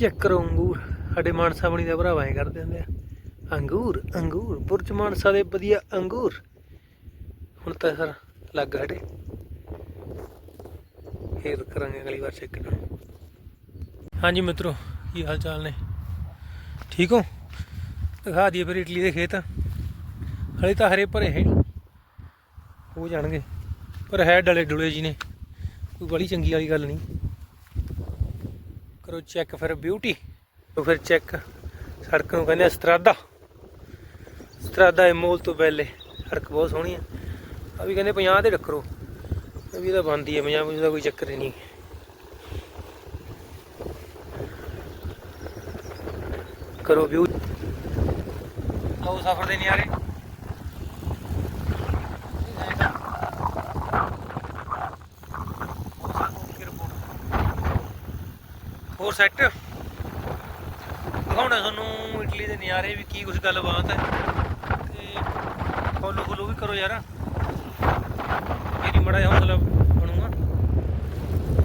Check ਕਰੋ ਅੰਗੂਰ। ਸਾਡੇ ਮਾਨਸਾ ਬਣੀ ਦਾ ਭਰਾਵਾਂ ਐ ਕਰਦੇ ਹੁੰਦੇ ਆ। ਅੰਗੂਰ ਅੰਗੂਰ, ਬੁਰਜ ਮਾਨਸਾ ਦੇ ਵਧੀਆ ਅੰਗੂਰ। ਹੁਣ ਤਾਂ ਸਰ ਲੱਗ ਹਟੇ। ਫੇਰ ਕਰਾਂਗੇ ਅਗਲੀ ਵਾਰ ਚੈੱਕ ਹਾਂਜੀ ਮਿੱਤਰੋ, ਕੀ ਹਾਲ ਚਾਲ ਨੇ? ਠੀਕ ਹੋ? ਦਿਖਾ ਦਈਏ ਫਿਰ ਇਟਲੀ ਦੇ ਖੇਤ। ਹਲੇ ਤਾਂ ਹਰੇ ਭਰੇ ਹੈ ਨਹੀਂ। ਹੋ ਜਾਣਗੇ। ਪਰ ਹੈ ਡਲੇ ਡੁਲੇ ਜੀ ਨੇ। ਕੋਈ ਬੜੀ ਚੰਗੀ ਵਾਲੀ ਗੱਲ ਨਹੀਂ। ਕਰੋ ਚੈੱਕ ਫਿਰ ਬਿਊਟੀ ਤੋਂ ਫਿਰ ਚੈੱਕ ਸੜਕ ਨੂੰ ਕਹਿੰਦੇ ਆ ਸਤਰਾਦਾ। ਸਤਰਾਦਾ ਇਹ ਮੋਲ ਤੋਂ ਪਹਿਲੇ। ਸੜਕ ਬਹੁਤ ਸੋਹਣੀ ਆ। ਆ ਵੀ ਕਹਿੰਦੇ 50 ਤੇ ਟੱਕਰੋ ਵੀ ਤਾਂ ਬੰਦੀ ਹੈ 50 50 ਦਾ ਕੋਈ ਚੱਕਰ ਹੀ ਨਹੀਂ। ਕਰੋ ਵਿਊ ਆਓ ਸਫ਼ਰ ਦੇ ਨਿਆਰੇ ਹੋਰ ਸੈੱਟ ਦਿਖਾਉਣਾ ਤੁਹਾਨੂੰ ਇਟਲੀ ਦੇ ਨਿਆਰੇ ਵੀ ਕੀ ਕੁਝ ਗੱਲਬਾਤ ਹੈ। ਤੇ ਫੋਲੋ ਫੋਲੋ ਵੀ ਕਰੋ ਯਾਰ। ਮੇਰੀ ਮੜਾ ਜਿਹਾ ਹੌਸਲਾ ਬਣੂਗਾ।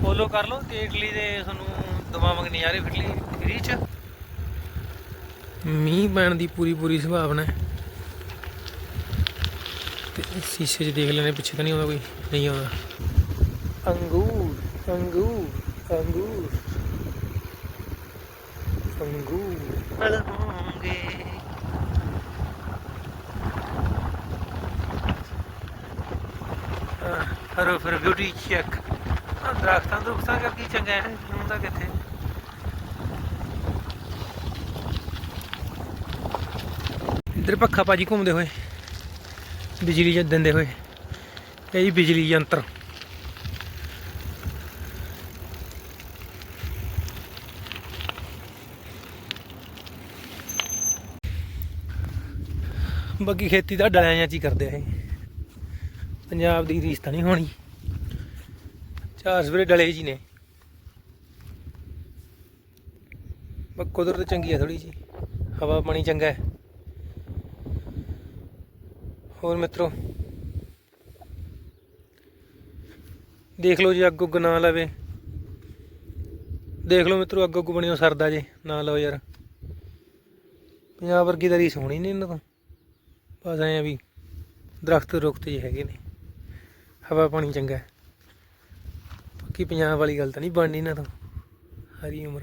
ਫੋਲੋ ਕਰ ਲਓ ਤੇ ਇਟਲੀ ਦੇ ਤੁਹਾਨੂੰ ਦਵਾਵਾਂਗੇ ਨਜ਼ਾਰੇ ਇਟਲੀ ਫਰੀ ਚ ਮੀਂਹ ਪੈਣ ਦੀ ਪੂਰੀ ਪੂਰੀ ਸੰਭਾਵਨਾ ਹੈ। ਤੇ ਸ਼ੀਸ਼ੇ 'ਚ ਦੇਖ ਲੈਣੇ ਪਿੱਛੇ ਤਾਂ ਨਹੀਂ ਆਉਂਦਾ ਕੋਈ ਨਹੀਂ ਆਉਂਦਾ। ਅੰਗੂਰ ਅੰਗੂਰ ਅੰਗੂਰ। ਅੰਗੂਰ ਫਲ ਹੋਣਗੇ ਆਹ, ਕਰੋ ਫਿਰ ਬਿਊਟੀ ਚੈੱਕ ਦਰਖਤਾਂ ਦੁਖਤਾਂ ਕਰਕੇ ਚੰਗਾ ਹੈ ਹੁੰਦਾ ਕਿੱਥੇ? ਇੱਧਰ ਪੱਖਾ ਭਾਜੀ ਘੁੰਮਦੇ ਹੋਏ ਬਿਜਲੀ ਜਦ ਦਿੰਦੇ ਹੋਏ ਇਹ ਜੀ ਬਿਜਲੀ ਯੰਤਰ। ਬਾਕੀ ਖੇਤੀ ਤਾਂ ਡਲਿਆਂ ਚ ਹੀ ਕਰਦੇ ਆ ਇਹ। ਪੰਜਾਬ ਦੀ ਰੀਸ ਤਾਂ ਨਹੀਂ ਹੋਣੀ। ਚਾਰ ਸਵੇਰੇ ਡਲੇ ਜੀ ਨੇ। ਬਸ ਕੁਦਰਤ ਚੰਗੀ ਹੈ ਥੋੜੀ ਜੀ ਹਵਾ ਪਾਣੀ ਚੰਗਾ ਹੈ। ਹੋਰ ਮਿੱਤਰੋ। ਦੇਖ ਲਓ ਜੀ ਅੱਗ ਉੱਗ ਨਾ ਲਵੇ। ਦੇਖ ਲਓ ਮਿੱਤਰੋ ਅੱਗ ਉੱਗ ਬਣਿਓ ਸਰਦਾ ਜੇ। ਨਾ ਲਓ ਯਾਰ। ਪੰਜਾਬ ਵਰਗੀ ਤਾਂ ਰੀਸ ਹੋਣੀ ਨਹੀਂ ਇਹਨਾਂ ਤੋਂ। ਬਸ ਐਂ ਵੀ ਦਰਖਤ ਰੁਖਤ ਜਿਹੇ ਹੈਗੇ ਨੇ। ਹਵਾ ਪਾਣੀ ਚੰਗਾ ਹੈ। ਬਾਕੀ ਪੰਜਾਬ ਵਾਲੀ ਗੱਲ ਤਾਂ ਨਹੀਂ ਬਣਨੀ ਇਹਨਾਂ ਤੋਂ। ਹਰੀ ਉਮਰ।